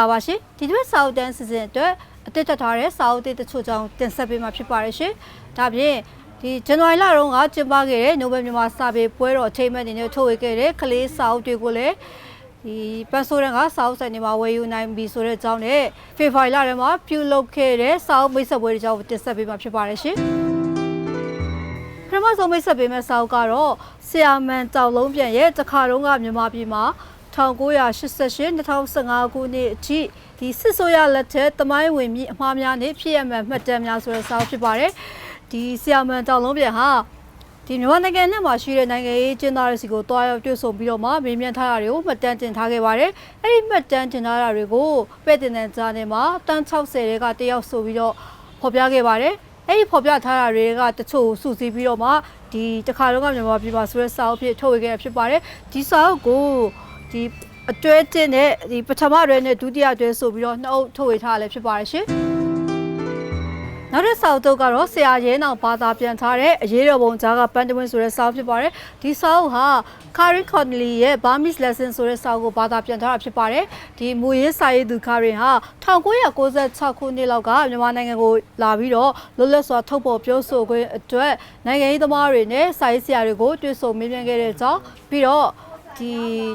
္ဂလာပါရှင်ဒီတစ်ပတ်စာအုပ်တန်းစီစဉ်အတွက်အသစ်တက်ထားတဲ့စာအုပ်တွေတချို့ကြောင့်တင်ဆက်ပေးမှာဖြစ်ပါတယ်ရှင်ဒါပြင်ဒီဇန်နဝါရီလတုန်းကကျင်းပခဲ့တဲ့နိုဘယ်မြန်မာစာပေပွဲတော်အထိမ်းအမှတ်အနေနဲ့ထုတ်ဝေခဲ့တဲ့ကလေးစာအုပ်တွေကိုလည်းဒီပန်ဆိုရန်ကစာအုပ်ဆိုင်တွေမှာဝယ်ယူနိုင်ပြီဆိုတဲ့အကြောင်းနဲ့ဖေဖော်ဝါရီလထဲမှာပြုလုပ်ခဲ့တဲ့စာအုပ်မိတ်ဆက်ပွဲတွေကြောင့်တင်ဆက်ပေးမှာဖြစ်ပါတယ်ရှင်ပထမဆုံးမိတ်ဆက်ပေးမယ့်စာအုပ်ကတော့ဆီယာမန်တောင်လုံးပြန်ရဲ့တခါတုန်းကမြန်မာပြည်မှာ 1988 2015ခုနှစ်အထိဒီစစ်ဆိုးရလက်ထက်တမိုင်းဝင်မြအမှားများနဲ့ဖြစ်ရမှန်မှတ်တမ်းများဆိုတဲ့စာအုပ်ဖြစ်ပါတယ်ဒီဆီယာမန်တောင်လုံးပြန်ဟာဒီမြန်မာနိုင်ငံနဲ့မှာရှိတဲ့နိုင်ငံရေးကျင်းသားတွေစီကိုတွားရောက်တွေ့ဆုံပြီးတော့မှမေးမြန်းထားတာတွေကိုမှတ်တမ်းတင်ထားခဲ့ပါတယ်။အဲ့ဒီမှတ်တမ်းတင်ထားတာတွေကိုပဲ့တင်တဲ့ကြားထဲမှာတန်း60တွေကတယောက်ဆိုပြီးတော့ဖော်ပြခဲ့ပါတယ်။အဲ့ဒီဖော်ပြထားတာတွေကတချို့ကိုစုစည်းပြီးတော့မှဒီတစ်ခါတော့ကမြန်မာပြည်မှာဆိုတဲ့စာအုပ်ဖြစ်ထုတ်ဝေခဲ့တာဖြစ်ပါတယ်။ဒီစာအုပ်ကို ဒီအတွဲတင်တဲ့ဒီပထမအတွဲနဲ့ဒုတိယအတွဲဆိုပြီးတော့နှစ်အုပ်ထုတ်ဝေထားရလည်းဖြစ်ပါတယ်ရှင်။နောက်တဲ့စာအုပ်တုပ်ကတော့ဆရာရဲနောင်ဘာသာပြန်ထားတဲ့အရေးတော်ပုံကြားကပန်းတဝင်းဆိုတဲ့စာအုပ်ဖြစ်ပါတယ်ဒီစာအုပ်ဟာ Karen Connolly ရဲ့ Burmese Lesson ဆိုတဲ့စာအုပ်ကိုဘာသာပြန်ထားတာဖြစ်ပါတယ်ဒီမူရင်းစာရေးသူ Karen ဟာ1996ခုနှစ်လောက်ကမြန်မာနိုင်ငံကိုလာပြီးတော့လွတ်လပ်စွာထုတ်ဖော်ပြောဆိုခွင့်အတွက်နိုင်ငံရေးသမားတွေနဲ့စာရေးဆရာတွေကိုတွေ့ဆုံမေးမြန်းခဲ့တဲ့အကြောင်းပြီးတော့ ဒီ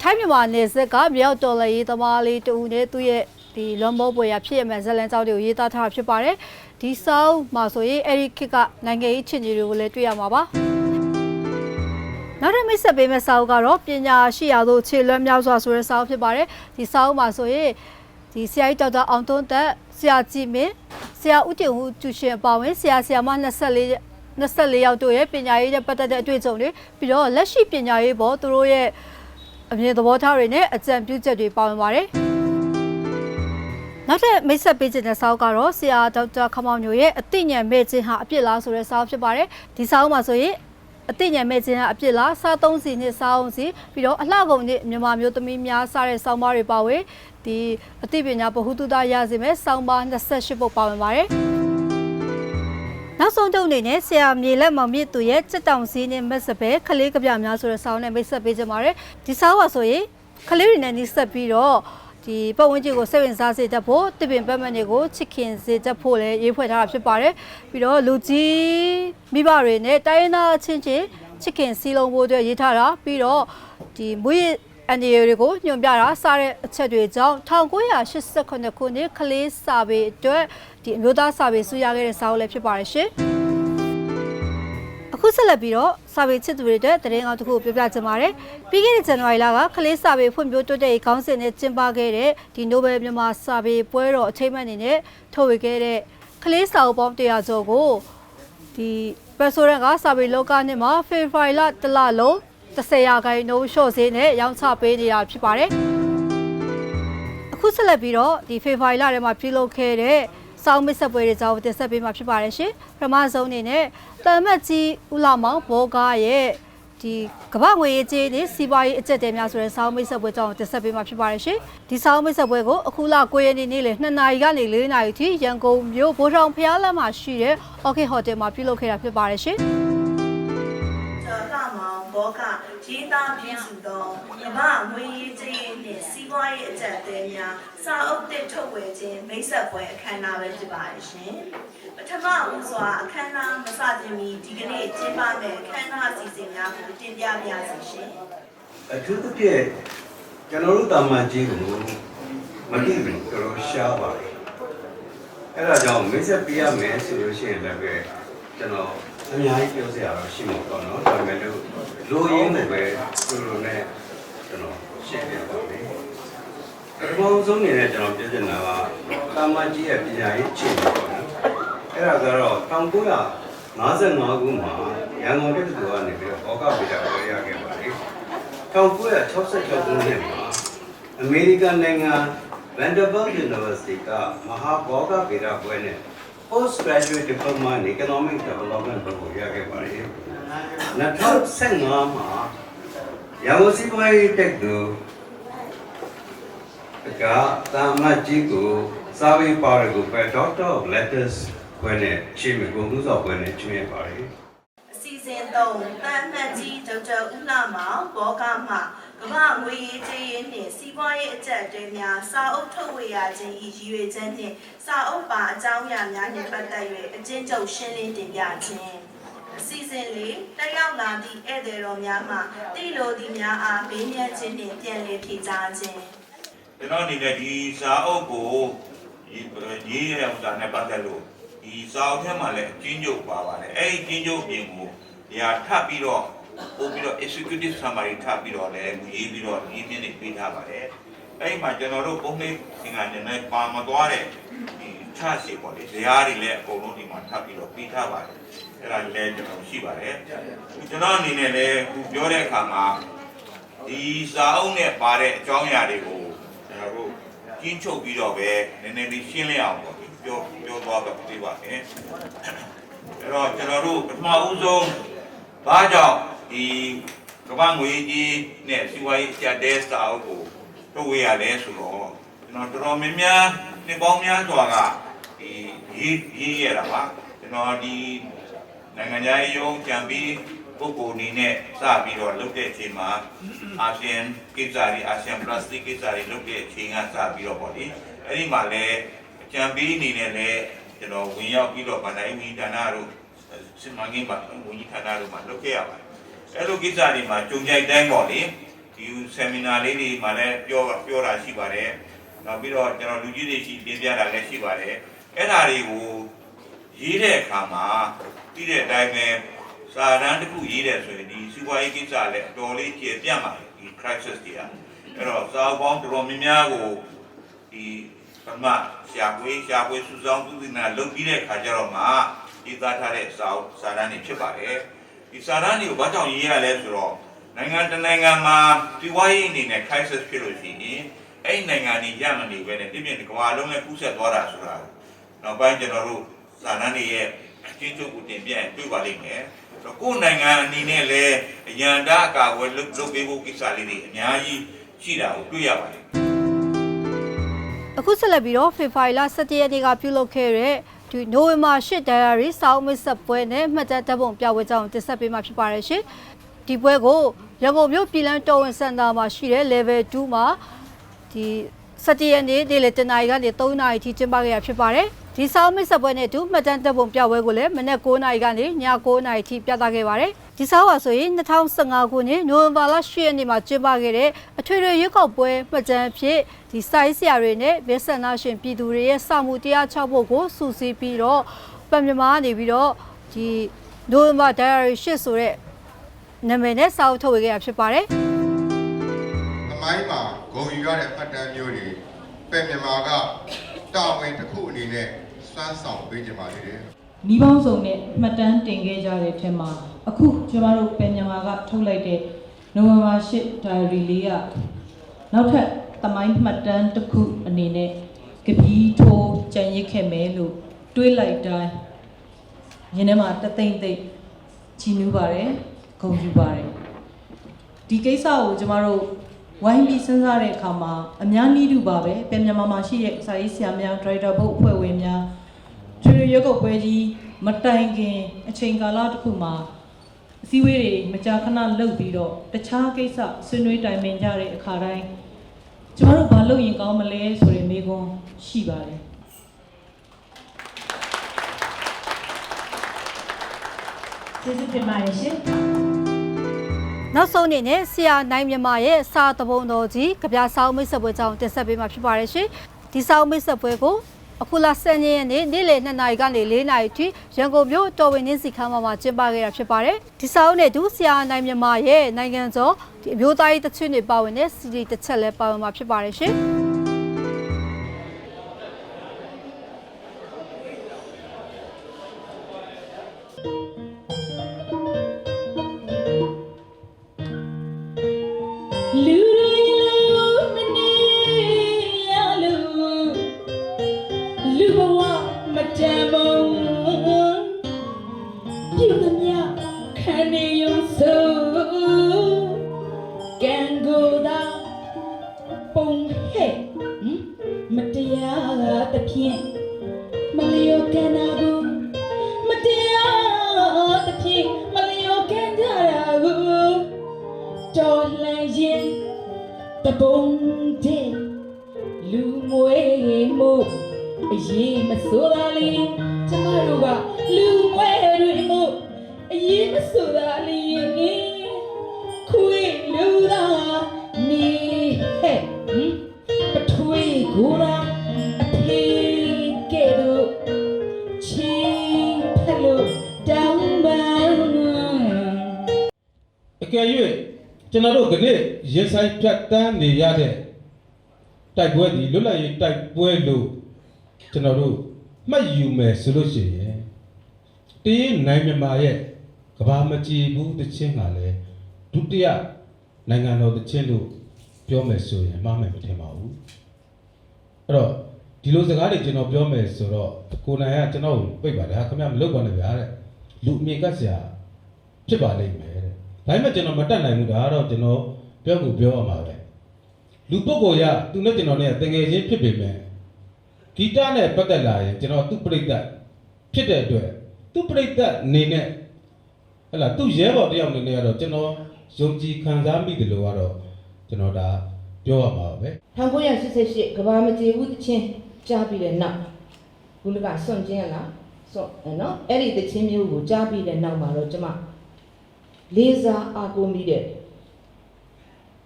ထိုင်းမြန်မာနယ်စပ်ကမြောက်တော်လရေးသမားလေးတူနဲ့သူ့ရဲ့ဒီလွန်မောပွဲရဖြစ်ရမယ်ဇလန်ကြောက်တွေကိုရေးသားထားတာဖြစ်ပါတယ်ဒီစောင်းမှာဆိုရင်အဲ့ဒီခေတ်ကနိုင်ငံရေးချစ်ကြည်တွေကိုလည်းတွေ့ရမှာပါနောက်တစ်မိတ်ဆက်ပေးမယ့်စာအုပ်ကတော့ပညာရှိရာသို့ခြေလွှမ်းမြောက်စွာဆိုတဲ့စာအုပ်ဖြစ်ပါတယ်ဒီစာအုပ်မှာဆိုရင်ဒီဆရာကြီးဒေါက်တာအောင်သွန်းသက်ဆရာကြည်မင်းဆရာဦးတင်ဦးကျူရှင်အပါဝင်ဆရာဆရာမ24 24ယောက်တို့ရဲ့ပညာရေးနဲ့ပတ်သက်တဲ့အတွေ့အကြုံတွေပြီးတော့လက်ရှိပညာရေးပေါ်သူတို့ရဲ့ အမြင်သဘောထားတွေနဲ့အကြံပြုချက်တွေပါဝင်ပါတယ်နောက်ထပ်မိတ်ဆက်ပေးခြင်းတဲ့စာအုပ်ကတော့ဆရာဒေါက်တာခမောင်မျိုးရဲ့အသိဉာဏ်မဲ့ခြင်းဟာအပြစ်လားဆိုတဲ့စာအုပ်ဖြစ်ပါတယ်ဒီစာအုပ်မှာဆိုရင်အသိဉာဏ်မဲ့ခြင်းဟာအပြစ်လားစားသုံးစီနဲ့စားအောင်စီပြီးတော့အလှကုန်နဲ့မြန်မာမျိုးသမီးများစားတဲ့စောင်းပါးတွေပါဝင်ဒီအသိပညာဗဟုသုတရစေမဲ့စောင်းပါး28ပုဒ်ပါဝင်ပါတယ် နောက်ဆုံးတုပ်အနေနဲ့ဆရာမြေလက်မောင်မြင့်သူရဲ့စစ်တောင်စည်းနဲ့မက်စပဲခလေးကပြများဆိုတဲ့ဆောင်းနဲ့မိတ်ဆက်ပေးကြပါရယ်ဒီဆောင်းပါဆိုရင်ခလေးတွေနဲ့နှိစက်ပြီးတော့ဒီပတ်ဝန်းကျင်ကိုစိတ်ဝင်စားစေတတ်ဖို့တစ်ပင်ပတ်မန်တွေကိုချစ်ခင်စေတတ်ဖို့လည်းရေးဖွဲ့ထားတာဖြစ်ပါတယ်ပြီးတော့လူကြီးမိဘတွေနဲ့တိုင်းရင်းသားချင်းချင်းချစ်ခင်စီလုံးဖို့အတွက်ရေးထားတာပြီးတော့ဒီမွေး အန်ဒီရီတွေကိုညွှန်ပြတာစတဲ့အချက်တွေကြောင့်1989ခုနှစ်ကလေးစာပေအတွက်ဒီအမျိုးသားစာပေဆူရခဲ့တဲ့စာအုပ်လည်းဖြစ်ပါတယ်ရှင်အခုဆက်လက်ပြီးတော့စာပေချစ်သူတွေအတွက်တရင်ကောင်းတစ်ခုကိုပြောပြချင်ပါတယ်ပြီးခဲ့တဲ့ဇန်နဝါရီလကကလေးစာပေဖွံ့ဖြိုးတိုးတက်ရေးခေါင်းစဉ်နဲ့ကျင်းပခဲ့တဲ့ဒီနိုဘယ်မြန်မာစာပေပွဲတော်အထိမ်းအမှတ်အနေနဲ့ထုတ်ဝေခဲ့တဲ့ကလေးစာအုပ်ပေါင်း100ကျော်ကိုဒီပက်ဆိုရန်ကစာပေလောကနှစ်မှာဖေဖော်ဝါရီလတစ်လလုံး 30ရာခိုင်နှုန်းလျှော့ဈေးနဲ့ရောင်းချပေးနေတာဖြစ်ပါတယ်အခုဆက်လက်ပြီးတော့ဒီဖေဖော်ဝါရီလထဲမှာပြုလုပ်ခဲ့တဲ့စောင်းမစ်ဆက်ပွဲတွေကြောင်းတင်ဆက်ပေးမှာဖြစ်ပါတယ်ရှင်ပထမဆုံးအနေနဲ့တမတ်ကြီးဦးလာမောင်ဘောကားရဲ့ဒီကမ္ဘာငွေရေးကြေးနဲ့စီးပွားရေးအကျက်တဲများဆိုတဲ့စောင်းမိတ်ဆက်ပွဲကြောင်းတင်ဆက်ပေးမှာဖြစ်ပါတယ်ရှင်ဒီစောင်းမိတ်ဆက်ပွဲကိုအခုလ9ရက်နေ့နေ့လယ်2နာရီကနေ4နာရီထိရန်ကုန်မြို့ဗိုလ်ထောင်ဖျားလမ်းမှာရှိတဲ့ OK Hotel မှာပြုလုပ်ခဲ့တာဖြစ်ပါတယ်ရှင်ကျော်လှမောင် ဘောကရေးသားပြည့်စုံသောဓမ္မငွေရေးကြေးနှင့်စီးပွားရေးအကြက်အသေးများစာအုပ်တစ်ထုတ်ဝေခြင်းမိတ်ဆက်ပွဲအခမ်းအနားပဲဖြစ်ပါတယ်ရှင်။ပထမဦးစွာအခမ်းအနားမစတင်မီဒီကနေ့ကျင်းပမယ့်အခမ်းအနားအစီအစဉ်များကိုတင်ပြပါရစေရှင်။အထူးသဖြင့်ကျွန်တော်တို့တာမန်ကြီးကိုမသိဘူးတော်တော်ရှားပါတယ်အဲ့ဒါကြောင့်မိတ်ဆက်ပြရမယ်ဆိုလို့ရှိရင်လည်းပဲကျွန်တော် အများကြီးပြောစရာတော့ရှိမှာပေါ့နော်ဒါပေမဲ့လို့လိုရင်းနဲ့ပဲသူတို့နဲ့ကျွန်တော်ရှင်းပြပါမယ်ပထမဆုံးအနေနဲ့ကျွန်တော်ပြောချင်တာကတာမန်ကြီးရဲ့ပညာရေးခြေပေါ့နော်အဲ့ဒါကတော့1955ခုမှာရန်ကုန်တက္ကသိုလ်ကနေပြီးတော့ဘောကဗေဒကိုရခဲ့ပါတယ်1966ခုနှစ်မှာအမေရိကန်နိုင်ငံ Vanderbilt University ကမဟာဘောဂဗေဒပွဲနဲ့ Postgraduate Diploma in Economic Development ဘုတ်ရခဲ့ပါတယ်။2015မှာရန်ကုန်စီးပွားရေးတက္ကသိုလ်ကတာမတ်ကြီးကိုစာပေပါရကိုပဲ Doctor of Letters ဘွဲ့နဲ့ရှင်းမယ်ကုန်သူစောဘွဲ့နဲ့ချွေးရပါတယ်။အစီအစဉ်သုံးတန်မှန်ကြီးဒေါက်တာဦးလာမောင်ဘောကမှ ကမ္ဘာငွေရေးကြေးရေးနှင့်စီးပွားရေးအကျပ်အတည်းများစာအုပ်ထုတ်ဝေရခြင်း၏ရည်ရွယ်ချက်နှင့်စာအုပ်ပါအကြောင်းအရာများနှင့်ပတ်သက်၍အကျဉ်းချုပ်ရှင်းလင်းတင်ပြခြင်းအစီအစဉ်လေးတက်ရောက်လာသည့်ဧည့်သည်တော်များမှတိလိုသည့်များအားဘေးညက်ခြင်းနှင့်ပြန်လည်ဖြေကြားခြင်းကျွန်တော်အနေနဲ့ဒီစာအုပ်ကိုရေးရေးရအောင်စာနဲ့ပတ်သက်လို့ဒီစာအုပ်ထဲမှာလည်းအကျဉ်းချုပ်ပါပါတယ်အဲ့ဒီအကျဉ်းချုပ်ပြင်ကိုဒီဟာထပ်ပြီးတော့ ပို့ပြီးတော့ executive summary ထပ်ပြီးတော့လည်းရေးပြီးတော့ရေးမြင့်နေပေးထားပါတယ်အဲ့ဒီမှာကျွန်တော်တို့ပုံနှိပ်သင်္ကန်းနဲ့ပါမသွားတဲ့ဒီချစီပေါ့လေဇာတ်တွေလည်းအကုန်လုံးဒီမှာထပ်ပြီးတော့ပေးထားပါတယ်အဲ့ဒါလည်းကျွန်တော်ရှိပါတယ်ကျွန်တော်အနေနဲ့လည်းခုပြောတဲ့အခါမှာဒီစာအုပ်နဲ့ပါတဲ့အကြောင်းအရာတွေကိုကျွန်တော်တို့ကျင်းချုပ်ပြီးတော့ပဲနည်းနည်းလေးရှင်းလင်းအောင်ပေါ့ဒီပြောပြောသွားပါပြပါမယ်အဲ့တော့ကျွန်တော်တို့ပထမဦးဆုံးဘာကြောင့် ဒီကမ္ဘာငွေကြီးနဲ့စီးပွားရေးအကျပ်တဲစာအုပ်ကိုထုတ်ဝေရလဲဆိုတော့ကျွန်တော်တော်တော်များများနှစ်ပေါင်းများစွာကဒီရေးရေးရတာပါကျွန်တော်ဒီနိုင်ငံခြားရေးရုံးကြံပြီးပုဂ္ဂိုလ်အနေနဲ့စပြီးတော့လုပ်တဲ့အချိန်မှာအာဆီယံကိစ္စတွေအာဆီယံ plus ကိစ္စတွေလုပ်တဲ့အချိန်ကစပြီးတော့ပေါ့လေအဲ့ဒီမှာလည်းကြံပြီးအနေနဲ့လည်းကျွန်တော်ဝင်ရောက်ပြီးတော့ဗန္ဒာယဝန်ကြီးဌာနတို့စစ်မှန်ကိန်းပါဝန်ကြီးဌာနတို့မှာလုပ်ခဲ့ရပါတယ် အဲ့လိုကိစ္စတွေမှာကြုံကြိုက်တိုင်းပေါ့လေဒီဆယ်မီနာလေးတွေမှာလည်းပြောပြောတာရှိပါတယ်နောက်ပြီးတော့ကျွန်တော်လူကြီးတွေရှိတင်ပြတာလည်းရှိပါတယ်အဲ့ဒါတွေကိုရေးတဲ့အခါမှာပြီးတဲ့အတိုင်းပဲစာတန်းတစ်ခုရေးတယ်ဆိုရင်ဒီစီးပွားရေးကိစ္စလည်းအတော်လေးကျေပြန့်ပါတယ်ဒီ crisis တွေကအဲ့တော့စာအုပ်ပေါင်းတော်တော်များများကိုဒီပထမရှားပွေးရှားပွေးစုဆောင်သူတွေနဲ့လုပ်ပြီးတဲ့အခါကျတော့မှဒီသားထားတဲ့စာအုပ်စာတန်းတွေဖြစ်ပါတယ် ဒီစာတန်းတွေကိုဘာကြောင့်ရေးရလဲဆိုတော့နိုင်ငံတစ်နိုင်ငံမှာစီးပွားရေးအနေနဲ့ crisis ဖြစ်လို့ရှိရင်အဲ့ဒီနိုင်ငံတွေရမနေပဲနဲ့ပြည့်ပြည့်ကမ္ဘာလုံးနဲ့ကူးဆက်သွားတာဆိုတာကိုနောက်ပိုင်းကျွန်တော်တို့စာနန်းတွေရဲ့အကျဉ်းချုပ်ကိုတင်ပြရင်တွေ့ပါလိမ့်မယ်။ဆိုတော့ကိုယ်နိုင်ငံအနေနဲ့လည်းအရန်တာအကာအကွယ်လုပ်လုပ်ပေးဖို့ကိစ္စလေးတွေအများကြီးရှိတာကိုတွေ့ရပါတယ်အခုဆက်လက်ပြီးတော့ဖေဖော်ဝါရီလ17ရက်နေ့ကပြုလုပ်ခဲ့တဲ့ ဒီနိုဝင်ဘာ8 diary စောင်းမစ်ဆက်ပွဲနဲ့မှတ်တမ်းတပ်ပုံပြပွဲကြောင်းတင်ဆက်ပေးမှာဖြစ်ပါတယ်ရှင်ဒီပွဲကိုရန်ကုန်မြို့ပြည်လန်းတော်ဝင်စင်တာမှာရှိတဲ့ level 2မှာဒီ 17ရက်နေ့နေ့လယ်တနာရီကနေ3နာရီထိကျင်းပခဲ့ရဖြစ်ပါတယ်ဒီစောင်းမစ်ဆက်ပွဲနဲ့အတူမှတ်တမ်းတပ်ပုံပြပွဲကိုလည်းမနက်9နာရီကနေည9နာရီထိပြသခဲ့ပါတယ်ဒီဆောင်းပါဆိုရင်2015ခုနှစ်နိုဝင်ဘာလ10ရက်နေ့မှာကျင်းပခဲ့တဲ့အထွေထွေရွေးကောက်ပွဲမှတ်တမ်းဖြစ်ဒီစိုင်းဆရာတွေနဲ့ဗက်ဆန်နာရှင်ပြည်သူတွေရဲ့စာမှုတရား6ဖို့ကိုစုစည်းပြီးတော့ပတ်မြန်မာကနေပြီးတော့ဒီနိုဝင်ဘာ diary 8ဆိုတဲ့နာမည်နဲ့စာအုပ်ထုတ်ဝေခဲ့တာဖြစ်ပါတယ်သမိုင်းမှာဂုံ ယူရတဲ့ပတ်တမ်းမျိုးတွေပဲမြန်မာကတာဝန်တစ်ခုအနေနဲ့စွမ်းဆောင်ပေးကြပါသေးတယ်နီးပေါင်းစုံနဲ့မှတ်တမ်းတင်ခဲ့ကြတဲ့ထဲမှာအခုကျွန်တော်တို့ပြန်မြန်မာကထုတ်လိုက်တဲ့နိုဝင်ဘာ8 diary လေးကနောက်ထပ်သမိုင်းမှတ်တမ်းတစ်ခုအနေနဲ့ကပီးထိုးကြံရစ်ခဲ့မယ်လို့တွေးလိုက်တိုင်းရင်ထဲမှာတသိမ့်သိမ့်ချီးနူးပါတယ်ဂုဏ်ယူပါတယ်ဒီကိစ္စကိုကျမတို့ ဝိုင်းပြီးစဉ်းစားတဲ့အခါမှာအများနည်းတူပါပဲပြန်မြန်မာမှာရှိတဲ့စာရေးဆရာများဒရိုက်တာဘုတ်အဖွဲ့ဝင်များထွေထွေရွက်ကုတ်ပွဲကြီးမတိုင်ခင်အချိန်ကာလတစ်ခုမှာအစည်းအဝေးတွေမကြာခဏလုပ်ပြီးတော့တခြားကိစ္စဆွေးနွေးတိုင်ပင်ကြတဲ့အခါတိုင်းကျမတို့ဘာလုပ်ရင်ကောင်းမလဲဆိုတဲ့မေးခွန်းရှိပါတယ်ကျေးဇူးတင်ပါတယ်ရှင် နောက်ဆုံးအနေနဲ့ဆရာနိုင်မြန်မာရဲ့စာသဘုံတော်ကြီးကြပြဆောင်းမိတ်ဆက်ပွဲကြောင်းတင်ဆက်ပေးမှာဖြစ်ပါတယ်ရှင်ဒီဆောင်းမိတ်ဆက်ပွဲကိုအခုလာဆယ်ရက်နေ့နေ့လယ်2နာရီကနေ4နာရီထိရန်ကုန်မြို့တော်ဝင်နှင်းစီခမ်းမမှာကျင်းပခဲ့တာဖြစ်ပါတယ်ဒီဆောင်းနဲ့ဒုဆရာနိုင်မြန်မာရဲ့နိုင်ငံကျော်ဒီအမျိုးသားရေးတချွင်းတွေပါဝင်တဲ့စီဒီတစ်ချက်လည်းပါဝင်မှာဖြစ်ပါတယ်ရှင် ရုံ ကျွန်တော်တို့ကနေ့ရင်ဆိုင်ဖြတ်တန်းနေရတဲ့တိုက်ပွဲဒီလွတ်လပ်ရေးတိုက်ပွဲလို့ကျွန်တော်တို့မှတ်ယူမယ်ဆိုလို့ရှိရင်တင်းနိုင်မြန်မာရဲ့ကဘာမကြည်ဘူးတခြင်းကလည်းဒုတိယနိုင်ငံတော်တခြင်းလို့ပြောမယ်ဆိုရင်မှားမယ်မထင်ပါဘူးအဲ့တော့ဒီလိုစကားတွေကျွန်တော်ပြောမယ်ဆိုတော့ကိုနိုင်ကကျွန်တော်ကိုပြိတ်ပါတယ်ဟာခင်ဗျမလုပ်ပါနဲ့ဗျာတဲ့လူအမြင်ကစရာဖြစ်ပါလိမ့်မယ်တဲ့ ဒါပေမဲ့ကျွန်တော်မတတ်နိုင်ဘူးဒါကတော့ကျွန်တော်ပြောကိုပြောရမှာပဲလူပုဂ္ဂိုလ်ရသူနဲ့ကျွန်တော်နဲ့တကယ်ချင်းဖြစ်ပေမဲ့ဂီတနဲ့ပတ်သက်လာရင်ကျွန်တော်သူ့ပြိတ္တဖြစ်တဲ့အတွက်သူ့ပြိတ္တအနေနဲ့ဟဲ့လားသူ့ရဲဘော်တယောက်အနေနဲ့ကတော့ကျွန်တော်ယုံကြည်ခံစားမိတယ်လို့ကတော့ကျွန်တော်ဒါပြောရမှာပဲ1988ကဘာမကြေဘူးတချင်းကြားပြီးတဲ့နောက်ဘူးလကစွန့်ကျင်းရလားစွန့်အဲ့နော်အဲ့ဒီတချင်းမျိုးကိုကြားပြီးတဲ့နောက်မှာတော့ကျမ လေးစားအားကိုးမိတဲ့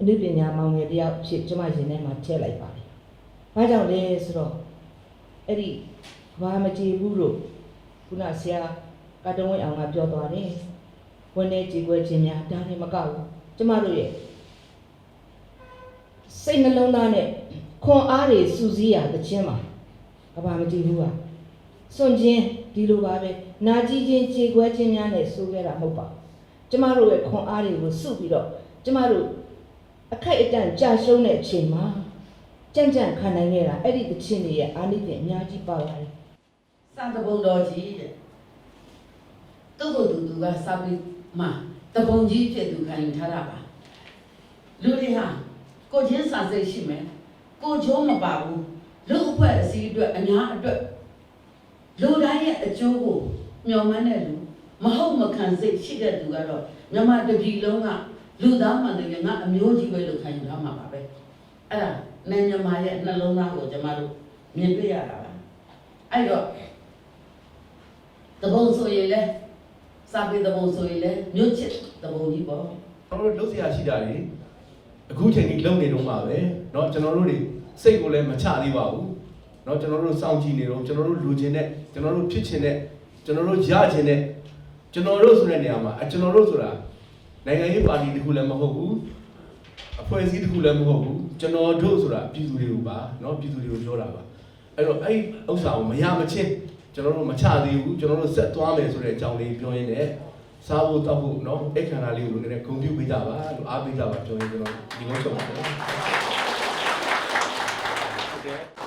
အနုပညာမောင်ငယ်တယောက်ဖြစ်ကျမရင်ထဲမှာထည့်လိုက်ပါတယ်။ဘာကြောင့်လဲဆိုတော့အဲ့ဒီကဘာမကြေဘူးလို့ခုနဆရာကတုံးဝင်းအောင်ကပြောသွားတယ်။ဝန်ထဲကြေကွဲခြင်းများဒါနဲ့မကောက်ဘူး။ကျမတို့ရဲ့စိတ်နှလုံးသားနဲ့ခွန်အားတွေစူးစီးရတခြင်းမှာကဘာမကြည့်ဘူးကစွန့်ခြင်းဒီလိုပါပဲနာကြည့်ခြင်းခြေခွဲခြင်းများနဲ့ဆိုခဲ့တာမဟုတ်ပါဘူး ကျမတို့ရဲ့ခွန်အားတွေကိုစုပြီးတော့ကျမတို့အခိုက်အတန့်ကြာရှုံးတဲ့အချိန်မှာကြံ့ကြံ့ခံနိုင်ခဲ့တာအဲ့ဒီတခြင်းတွေရဲ့အာနိသင်အများကြီးပါပါတယ်စံတဘုံတော်ကြီးတဲ့သူ့ကိုယ်သူသူကစာပြီးမှတဘုံကြီးဖြစ်သူခံယူထားတာပါလူတွေဟာကိုချင်းစာစိတ်ရှိမယ်ကိုချိုးမပါဘူးလူအဖွဲ့အစည်းအတွက်အများအတွက်လူတိုင်းရဲ့အကျိုးကိုမျှော်မှန်းတဲ့လူ မဟုတ်မခံစိတ်ရှိတဲ့သူကတော့မြန်မာတပြည်လုံးကလူသားမှန်တယ်ငါအမျိုးကြီးပဲလို့ခံယူထားမှာပါပဲအဲ့ဒါနိုင်မြန်မာရဲ့နှလုံးသားကိုကျွန်မတို့မြင်တွေ့ရတာပါအဲ့တော့ တဘုံဆိုရင်လဲစာပေတဘုံဆိုရင်လဲမြို့ချစ်တဘုံကြီးပေါ့ ကျွန်တော်တို့လုပ်เสียရှိတာတွေအခုချိန်ကြီးလုံနေတော့မှာပဲเนาะကျွန်တော်တို့တွေစိတ်ကိုလည်းမချသေးပါဘူးเนาะကျွန်တော်တို့စောင့်ကြည့်နေတော့ကျွန်တော်တို့လူချင်းတဲ့ကျွန်တော်တို့ဖြစ်ချင်တဲ့ကျွန်တော်တို့ရချင်တဲ့ ကျွန်တော်တို့ဆိုတဲ့နေရာမှာအကျွန်တော်တို့ဆိုတာနိုင်ငံရေးပါတီတစ်ခုလည်းမဟုတ်ဘူးအဖွဲ့အစည်းတစ်ခုလည်းမဟုတ်ဘူးကျွန်တော်တို့ဆိုတာပြည်သူတွေကိုပါเนาะပြည်သူတွေကိုပြောတာပါအဲ့တော့အဲ့ဥစ္စာကိုမရမချင်းကျွန်တော်တို့မချသေးဘူးကျွန်တော်တို့ဆက်သွားမယ်ဆိုတဲ့အကြောင်းလေးပြောရင်းနဲ့ စားဖို့တောက်ဖို့เนาะအဲ့ခန္ဓာလေးကိုလည်းနည်းနည်းဂုဏ်ပြုပေးကြပါလို့အားပေးကြပါပြောရင်ကျွန်တော်ဒီလိုဆိုပါတယ်